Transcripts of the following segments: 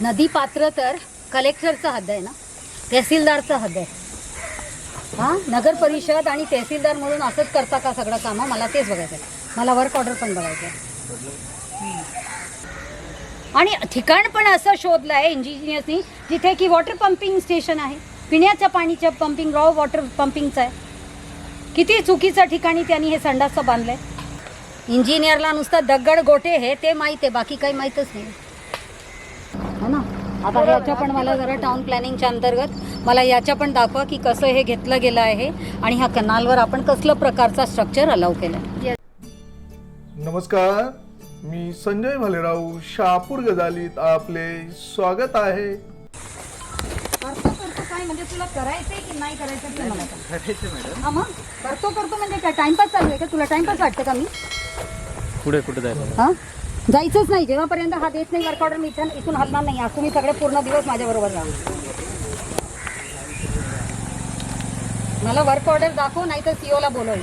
नदी पात्र तर कलेक्टरचं हद्द आहे ना? तहसीलदारचं हद्द आहे. हां? नगर परिषद आणि तहसीलदार म्हणून असंच करता का सगळं कामं? मला तेच बघायचं आहे मला वर्क ऑर्डर पण बघायचं आहे आणि ठिकाण पण असं शोधलं आहे इंजिनियर्सनी जिथे की वॉटर पंपिंग स्टेशन आहे. पिण्याच्या पाणीच्या पंपिंग रॉ वॉटर पंपिंगचं आहे. किती चुकीच्या ठिकाणी त्यांनी हे संडास बांधलं आहे इंजिनियरला नुसतं दगड गोटे हे ते माहीत आहे. बाकी काही माहीतच नाही. आता याच्या पण मला जरा टाउन प्लॅनिंगच्या अंतर्गत मला याच्या पण दाखवा की कसं हे घेतलं गेलं आहे आणि ह्या कनालवर आपण कसलं प्रकारचा स्ट्रक्चर अलाव केलं नमस्कार मी संजय भालेराव शहापूर गजालीत आपले स्वागत आहे. करतो करतो काय? म्हणजे तुला करायचंय की नाही करायचं ते मला सांग. करायचं मॅडम. हा मग? करतो करतो म्हणजे काय? टाइमपास चालू आहे का? तुला टाइमपास वाटतं का मी? पुढे कुठे जायचं? हा? जायचंच नाही. जेव्हापर्यंत हा देत नाही वर्क ऑर्डर मी इथून इथून हलणार नाही आज तुम्ही सगळे पूर्ण दिवस माझ्याबरोबर राहा. मला वर्क ऑर्डर दाखव नाही तर सीओला बोलव.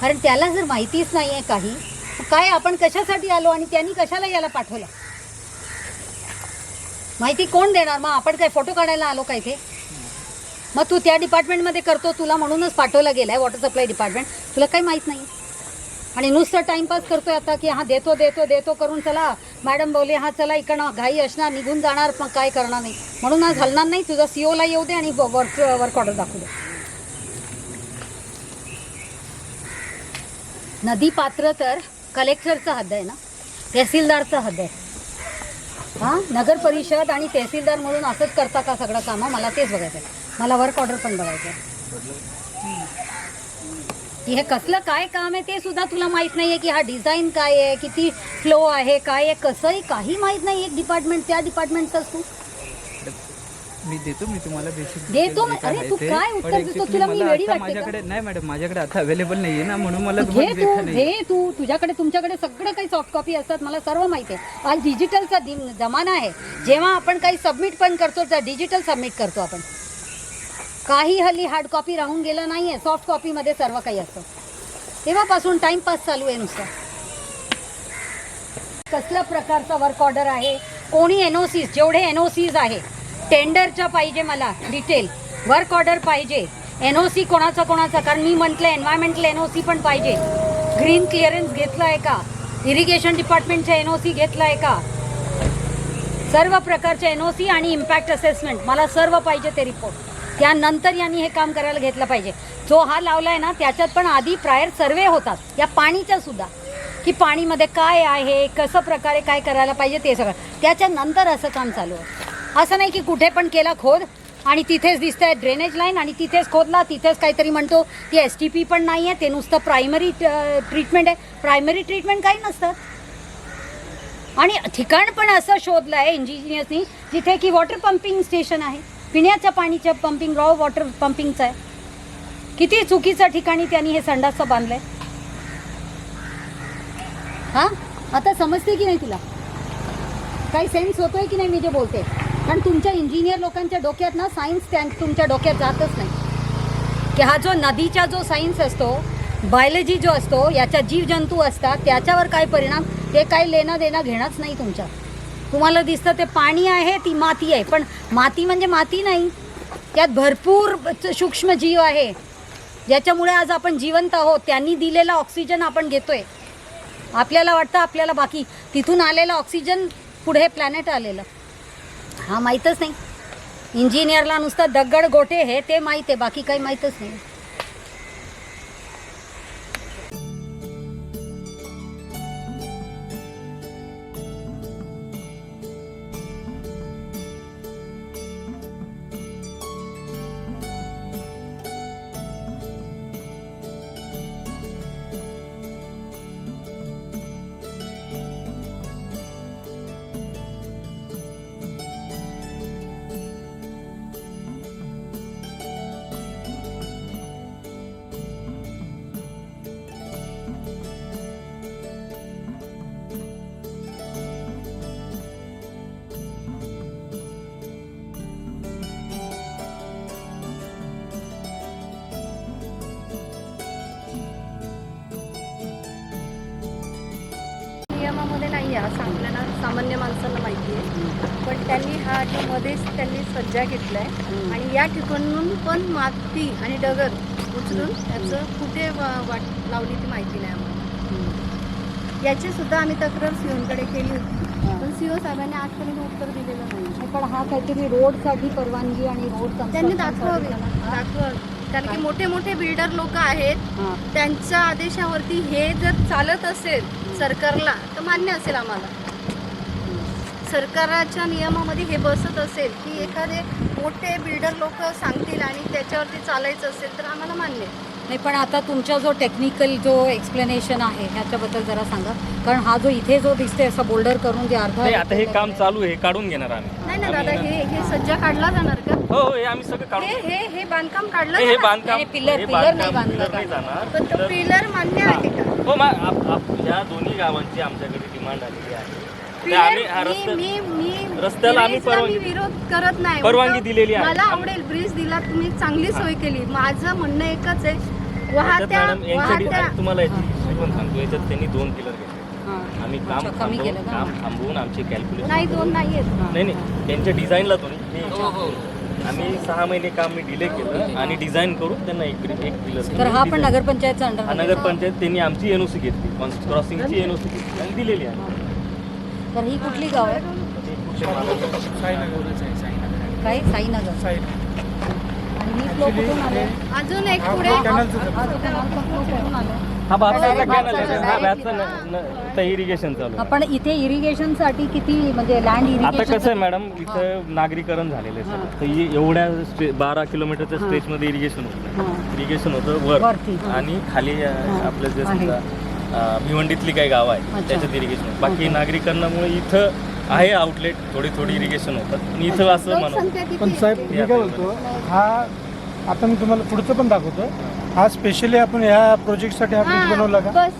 कारण त्याला जर माहितीच नाही आहे काही काय आपण कशासाठी आलो आणि त्यांनी कशाला याला पाठवलं? माहिती कोण देणार? मग आपण काय फोटो काढायला आलो का इथे? मग तू त्या डिपार्टमेंटमध्ये करतो तुला म्हणूनच पाठवला गेलाय वॉटर सप्लाय डिपार्टमेंट तुला काही माहीत नाही. आणि नुसतं टाइमपास करतोय आता की हा देतो देतो देतो करून चला. मॅडम बोलले हा चला इकडं घाई असणार निघून जाणार मग काय करणार नाही. म्हणून आज हलणार नाही तुझा सी ओला येऊ दे आणि वर्क वर्क ऑर्डर दाखवू दे. नदी पात्र तर कलेक्टरचं हद्द आहे ना? तहसीलदारचं हद्द आहे. हां? नगर परिषद आणि तहसीलदार म्हणून असंच करता का सगळं कामं? मला तेच बघायचं आहे मला वर्क ऑर्डर पण बघायचं आहे की हे कसलं काय काम आहे ते सुद्धा तुला माहीत नाही आहे की हा डिझाईन काय आहे किती फ्लो आहे काय आहे कसंही काही माहीत नाही एक डिपार्टमेंट त्या डिपार्टमेंटचाच तू मी देतो मी तुम्हाला बेसिक देतो. अरे तू काय उत्तर देतो? तुला मी वेडी वाटते का? माझ्याकडे नाही मॅडम माझ्याकडे आता अवेलेबल नाहीये ना म्हणून मला घे तुम्हाला तू देता नाही घे तू. तुझ्याकडे तुमच्याकडे सगळं काही सॉफ्ट कॉपी असतात मला सर्व माहिती आहे. आज डिजिटलचा दिन जमाना आहे. जेव्हा आपण काही सबमिट पण करतो तर डिजिटल सबमिट करतो आपण. काही हल्ली हार्ड कॉपी राहून गेलं नाही आहे सॉफ्ट कॉपीमध्ये सर्व काही असतं. तेव्हापासून टाइमपास चालू आहे नुसतं. कसल्या प्रकारचा वर्क ऑर्डर आहे? कोणी एन ओ सीज जेवढे एन ओ सीज आहे टेंडरच्या पाहिजे मला डिटेल वर्क ऑर्डर पाहिजे. एन ओ सी कोणाचा कोणाचा कारण मी म्हटलं एन्व्हायरमेंटल एन ओ सी पण पाहिजे. ग्रीन क्लिअरन्स घेतला आहे का? इरिगेशन डिपार्टमेंटचा एन ओ सी घेतलं आहे का? सर्व प्रकारच्या एन ओ सी आणि इम्पॅक्ट असेसमेंट मला सर्व पाहिजे ते रिपोर्ट त्यानंतर यांनी हे काम करायला घेतलं पाहिजे. जो हा लावला आहे ना त्याच्यात पण आधी प्रायर सर्वे होतात. या पाणीच्या सुद्धा. की पाणीमध्ये काय आहे कसं प्रकारे काय करायला पाहिजे ते सगळं. त्याच्यानंतर असं काम चालू आहे. असं नाही की कुठे पण केला खोद आणि तिथेच दिसतंय ड्रेनेज लाईन आणि तिथेच खोदला तिथेच काहीतरी म्हणतो ती एस टी पी पण नाही आहे ते नुसतं प्रायमरी ट्रीटमेंट आहे. प्रायमरी ट्रीटमेंट काही नसतं. आणि ठिकाण पण असं शोधलं आहे इंजिनियर्सनी जिथे की वॉटर पंपिंग स्टेशन आहे. पिण्याच्या पाणीच्या पंपिंग रॉ वॉटर पंपिंगचं आहे. किती चुकीच्या ठिकाणी त्यांनी हे संडासं बांधलंय. हां? आता समजते की नाही तुला? काही सेन्स होतोय की नाही मी जे बोलते? कारण तुमच्या इंजिनियर लोकांच्या डोक्यात ना सायन्स त्या तुमच्या डोक्यात जातच नाही. की हा जो नदीचा जो सायन्स असतो बायोलॉजी जो असतो याच्या जीवजंतू असतात त्याच्यावर काय परिणाम? ते काही लेणं देणं घेणंच नाही तुमच्या. तुम्हाला दिसतं ते पाणी आहे ती माती आहे. पण माती म्हणजे माती नाही. त्यात भरपूर सूक्ष्म जीव आहे. ज्याच्यामुळे आज आपण जिवंत आहोत. त्यांनी दिलेला ऑक्सिजन आपण घेतोय. आपल्याला वाटतं आपल्याला बाकी. तिथून आलेलं ऑक्सिजन पुढे प्लॅनेट आलेलं. हा माहीतच नाही. इंजिनियरला नुसतं दगड गोटे हे ते माहीत आहे. बाकी काही माहीतच नाही. नियमामध्ये नाही आहे असं आपल्याला सामान्य माणसांना माहिती आहे. पण त्यांनी हा जो मध्येच त्यांनी सज्जा घेतला आहे आणि या ठिकाणून पण माती आणि डगर उचलून त्याचं कुठे वाट लावली ती माहिती नाही आम्हाला. याची सुद्धा आम्ही तक्रार सीओकडे केली होती. पण सीओ साहेबांनी आजपर्यंत उत्तर दिलेलं नाही. नाही, पण हा काहीतरी रोडसाठी परवानगी आणि रोड त्यांनी दाखवावी. दाखवावी. कारण की मोठे मोठे बिल्डर लोक आहेत. त्यांच्या आदेशावरती हे जर चालत असेल सरकारला तर मान्य असेल आम्हाला. सरकारच्या नियमामध्ये हे बसत असेल की एखादे मोठे बिल्डर लोक सांगतील आणि त्याच्यावरती चालायचं असेल तर आम्हाला मान्य आहे. नाही पण आता तुमचा जो टेक्निकल जो एक्सप्लेनेशन आहे ह्याच्याबद्दल जरा सांगा. कारण हा जो इथे जो दिसते असं बोल्डर करून जे अर्धा नाही आता हे काम चालू आहे हे काढून घेणार आम्ही. नाही ना दादा हे हे सज्जा काढला जाणार का? हो हो हे आम्ही सगळं काढून हे हे हे बांधकाम काढलं हे हे जाणार? बांधकाम नाही, pillar- हे pillar नाही बांधकाम बांधलं नाही जाणार. पण तो pillar- पिलर मान्य आहे का? हो मग आप- आप- या दोन्ही गावांची आमच्याकडे डिमांड आलेली आहे. पिलर आम्ही हा मी रस्ता मी मी रस्त्याला आम्ही ब्रिजला परवानगी- मी विरोध करत नाही. परवानगी उलटं दिलेली आहे. मला आवडेल ब्रिज दिला तुम्ही चांगली सोय केली. माझं म्हणणं एकच आहे वाहत्या मॅडम तुम्हाला याची पण सांगतो. याच्यात त्यांनी दोन पिलर घेतले. हां. आम्ही काम अच्छा, कमी थांबवून केलं का? काम थांबवून आमचे कॅल्क्युलेशन नाही दोन नाही आहेत नाही नाही. त्यांच्या डिझाईनला तो नाही. हे- आम्ही सहा महिने काम मी डिले केलं आणि डिझाईन करून त्यांना एक एक पिलर तर हा पण नगरपंचायतचा अंडर हा नगरपंचायत त्यांनी आमची एनओसी घेतली. क्रॉसिंगची एनओसी घेतली. आणि दिलेली आहे. तर ही कुठली गाव आहे? काय साईनगर आणि ही फ्लो कुठून आले अजून एक पुढे हा भातचा कॅनल आहे हा. भातचा इरिगेशन चालू आहे. पण इथे इरिगेशनसाठी किती म्हणजे लँड आता इरिगेशन कसं आहे मॅडम इथं नागरीकरण झालेलं आहे सगळं तर एवढ्या स्टे बारा किलोमीटरच्या हा. स्ट्रेचमध्ये इरिगेशन होतं. इरिगेशन होतं वर. आणि खाली अ, हा. आपलं जे आहे. समजा अ, भिवंडीतली काही गाव आहे. त्याच्यात इरिगेशन बाकी ओके. नागरीकरणामुळे इथं आहे आउटलेट थोडी थोडी इरिगेशन होतात आणि इथं असं लोकसंख्या किती पण साहेब आहे? मी काय बोलतो हा आता मी तुम्हाला पुढचं पण दाखवतो. हा स्पेशली आपण ह्या प्रोजेक्टसाठी हा ब्रिज बनवला का? बस.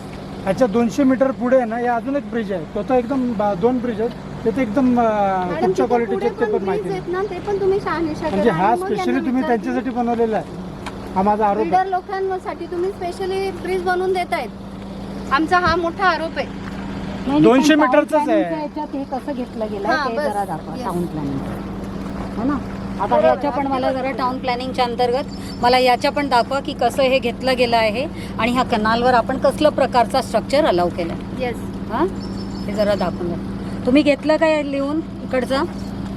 ह्याच्या दोनशे मीटर पुढे आहे ना या अजून एक ब्रिज आहे. तो तर एकदम बा- दोन ब्रिज आहेत. ते तर एकदम अं, मॅडम कुठच्या तिथे क्वालिटीचे पुढे ते पण पण ब्रिज माहिती आहेत नाही ना ते पण तुम्ही शहानिशा म्हणजे करा हा आणि मग यांना स्पेशली तुम्ही विचारा. त्यांच्यासाठी बनवलेला आहे. हा माझा आरोप बिल्डर आहे लोकांसाठी तुम्ही स्पेशली ब्रिज बनवून देतायत. आमचा हा मोठा आरोप आहे. नाही, नाही, दोनशे पण town मीटरचंच आहे. ह्याच्यात हे कसं घेतलं गेलं हा, ते बस. जरा दाखवा Yes. टाउन प्लॅनिंग हो ना? आता ह्याच्या पण मला जरा टाउन प्लॅनिंगच्या अंतर्गत मला याच्या पण दाखवा की कसं हे घेतलं गेलं आहे आणि ह्या कनालवर आपण कसलं प्रकारचा स्ट्रक्चर अलाव केलं येस हां? ते जरा दाखवून द्या. तुम्ही घेतलं काय लिहून इकडचं?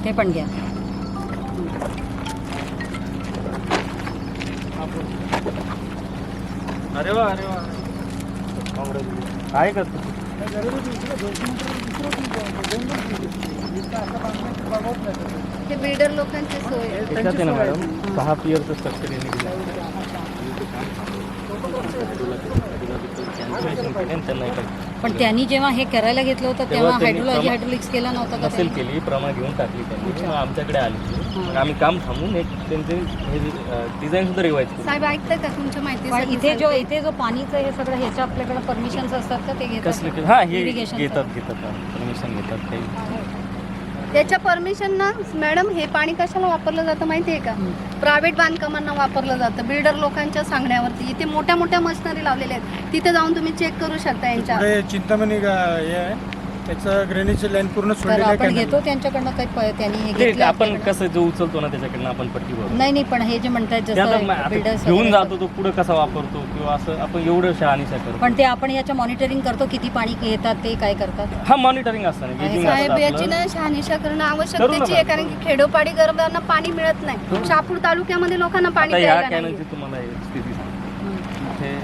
ते पण घ्या. अरे वा अरे वा. आहे का? तू बिल्डर लोकांची सोय आहे. ना मॅडम सहा पियरचं स्ट्रक्चर यांनी दिलं. त्यांना एका पण त्यांनी जेव्हा हे करायला घेतलं होतं तेव्हा तेव्हा त्यांनी हायड्रोलॉजी प्रमा- हायड्रोलिक्स केला नव्हता का नसेल त्यांनी? केली प्रमा घेऊन टाकली त्यांनी. मग आमच्याकडे आली. मग आम्ही काम थांबून एक त्यांचे हे डिझाईन सुद्धा रिवाईज केली. साहेब ऐकतं का तुमच्या पण माहितीसाठी इथे जो. इथे जो पाणीचं हे सगळं ह्याच्या आपल्याकडे परमिशन्स असतात का ते घेतात? कसले हा हे Irrigation घेतात घेतात. परमिशन घेतात काही त्याच्या परमिशन ना मॅडम हे पाणी कशाला वापरलं जातं माहिती आहे का प्रायव्हेट बांधकामांना वापरलं जातं. बिल्डर लोकांच्या सांगण्यावरती. इथे मोठ्या मोठ्या मशिनरी लावलेल्या आहेत. तिथे जाऊन तुम्ही चेक करू शकता यांच्या. चिंतामणी त्याचं ग्रेनेजची लाईन पूर्ण तर सोडलेलं आहे आपण. घेतो त्यांच्याकडनं काही प- त्यांनी हे ते घेतलं आपण? कसं जो उचलतो ना त्याच्याकडनं आपण पट्टी भरतो नाही नाही पण हे जे म्हणतात ते आता म- जसं आता बिल्डर्स घेऊन जातो तो पुढे कसा वापरतो किंवा असं आपण एवढं शहानिशा करतो पण ते आपण याच्या मॉनिटरिंग करतो किती पाणी येतात ते काय करतात हा मॉनिटरिंग असतं ना गेजिंग साहेब याची ना. शहानिशा करणं आवश्यकतेची आहे. कारण की खेडोपाडी गरबांना पाणी मिळत नाही शहापूर तालुक्यामध्ये लोकांना पाणी आता ह्या प्यायला नाही कॅनलची तुम्हाला एक स्थिती सांगतो इथे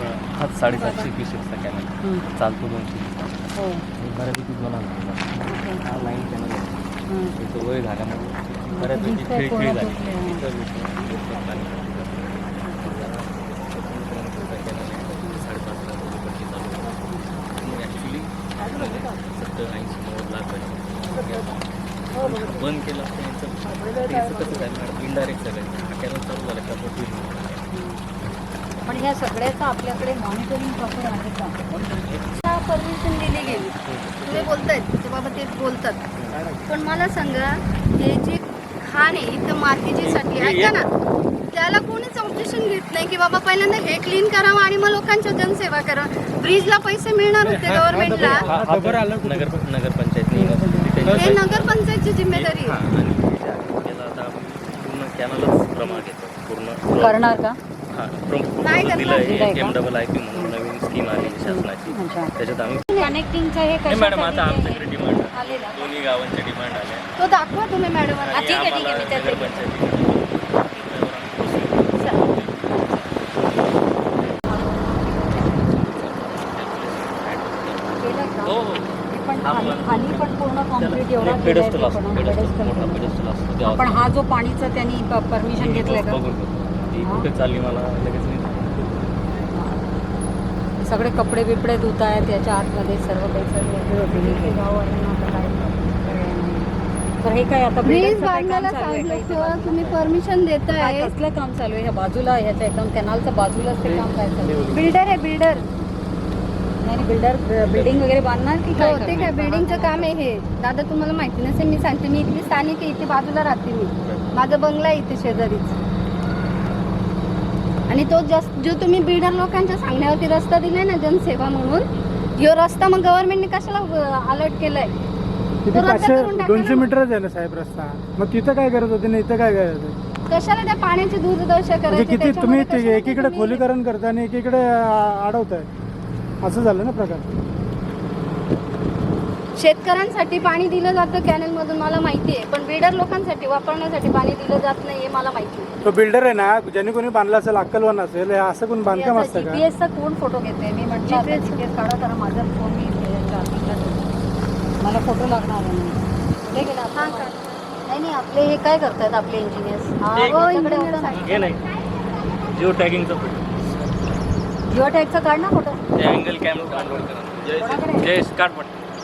अ, हा साडेसातशे क्युसेकचा कॅनल. चालतो दोनशे हो. बऱ्यापैकी जुना झालेला. हा लाईन. त्याचं वय झाल्यामुळे बऱ्यापैकी खिळखिळी झाली. ॲक्च्युली सत्तर ऐंशी नव्वद लाख आहे. बंद केलं. असतं कसं झालं मॅडम? इनडायरेक्ट सगळं. हा कॅनल चालू झाला. का. पण ह्या सगळ्याचं आपल्याकडे मॉनिटरिंग प्रॉपर आहे का? परमिशन दिली गेली. तुम्ही बोलतायत ते बाबा ते बोलतात. पण मला सांगा हे जे खाण आहे इथं मातीची साठी ऐका ना. त्याला कोणीच ऑब्जेक्शन घेत नाही की बाबा पहिल्यांदा हे क्लीन करावं आणि मग लोकांच्या जनसेवा करा. ब्रिजला पैसे मिळणार होते गव्हर्नमेंटला हा नगर नगरपंचायतची जिम्मेदारी पूर्ण करणार का? हा नाही करणार. स्कीम आली शासनाची. अच्छा. त्याच्यात आम्ही कनेक्टिंगचं हे नाही मॅडम आता कशासाठी आमच्याकडे डिमांड आलेलं आहे? दोन्ही गावांच्या डिमांड आल्या तो दाखवा तुम्ही मॅडम हा, ठीक आहे, ठीक आहे, मी. केलं का? हो. पण हा, खाली पण- खाली पण पूर्ण कॉन्क्रीट एवढा केलंय पेडस्टल ते असतो पण, pedestal हा जो पाणीचा त्यांनी परमिशन घेतलंय का? बघून ती हा. कुठे चालली मला लगेच नाही. सगळे कपडे बिपडे धुत आहेत त्याच्या आतमध्ये सर्व काही सर्व हे. तर हे काय आता ब्रिज बांधायला सांगितलं? तुम्ही परमिशन देताय. कसलं काम चालू आहे? ह्या बाजूला ह्याच्या एकदम कॅनलच्या बाजूलाच ते काम काय चालू आहे? बिल्डर आहे बिल्डर नाही बिल्डर बिल्डिंग वगैरे बांधणार की काय हो ते काय? बिल्डिंगचं काम आहे हे. दादा तुम्हाला माहिती नसेल मी सांगते. मी इथली स्थानिक आहे इथे बाजूला राहते मी. माझा बंगला आहे इथे शेजारीच. आणि तो जास्त जो तुम्ही बिल्डर लोकांच्या सांगण्यावरती रस्ता दिलाय ना जनसेवा म्हणून ह्यो रस्ता मग गव्हर्नमेंटने कशाला अलर्ट केलाय? किती तो रद्द पाचशे करून टाका दोनशे ना. आहे ना साहेब रस्ता. मग तिथं काय करत होते ना इथं काय करत होते? कशाला त्या पाण्याची दूरदर्शा म्हणजे करायची? किती त्याच्यामध्ये तुम्ही कशाला एकीकडे तुम्ही- खोलीकरण करता आणि एकीकडे आ- अडवताय असं झालं ना प्रकार? शेतकऱ्यांसाठी पाणी दिलं जातं कॅनल मधून मला माहिती आहे. पण बिल्डर लोकांसाठी वापरण्यासाठी पाणी दिलं जात नाही हे मला माहिती आहे. तो बिल्डर आहे ना ज्याने कोणी बांधला असेल अक्कलवान असेल हे असं कोण बांधकाम असतं का? जीपीएसचा कोण फोटो घेते? मी म्हटलं आता जीपीएस काढा तर माझा फोन मी. मला फोटो लागणार आहे म्हणून. कुठे गेला? नाही नाही आपले हे काय करतायत आपले इंजिनियर्स हो. हे नाही जिओ टॅगिंगचं जिओ टॅगचा काढ ना फोटो ते अँगल कॅमेरा जय काढ